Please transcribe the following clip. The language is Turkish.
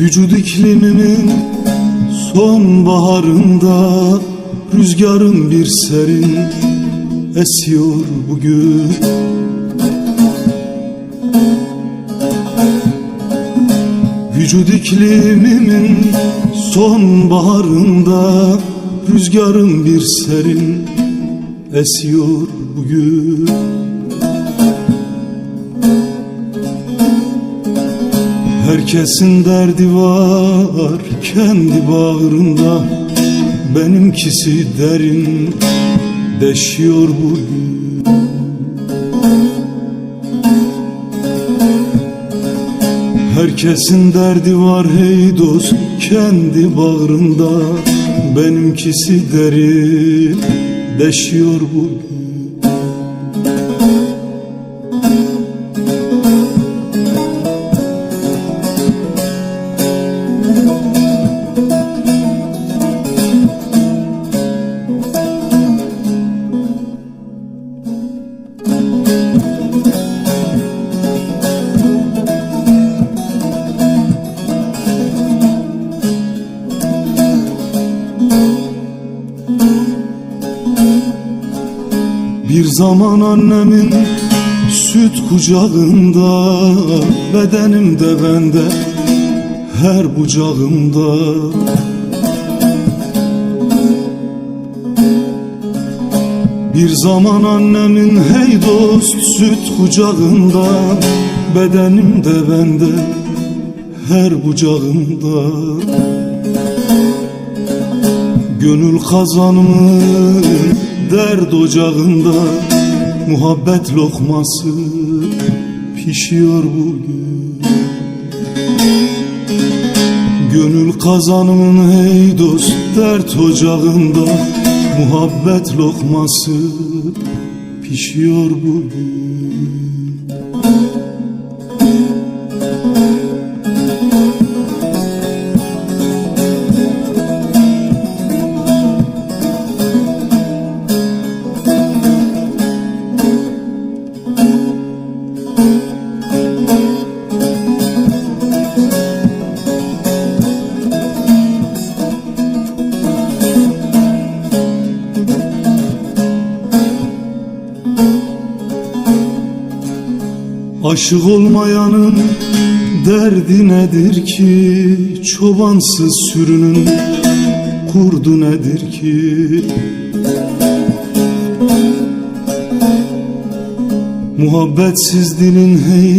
Vücut iklimimin sonbaharında Rüzgarın bir serin esiyor bugün. Vücut iklimimin sonbaharında Rüzgarın bir serin esiyor bugün Herkesin derdi var kendi bağrında. Benimkisi derin deşiyor bugün. Herkesin derdi var hey dost kendi bağrında. Benimkisi derin deşiyor bugün Bir zaman annemin süt kucağında Bedenimde bende her bucağımda Bir zaman annemin hey dost süt kucağında Bedenimde bende her bucağımda Gönül kazanımı dert ocağında Muhabbet lokması pişiyor bugün. Gönül kazanımın hey dost dert ocağında Muhabbet lokması pişiyor bugün Aşık olmayanın derdi nedir ki? Çobansız sürünün kurdu nedir ki? Muhabbetsiz dilin hey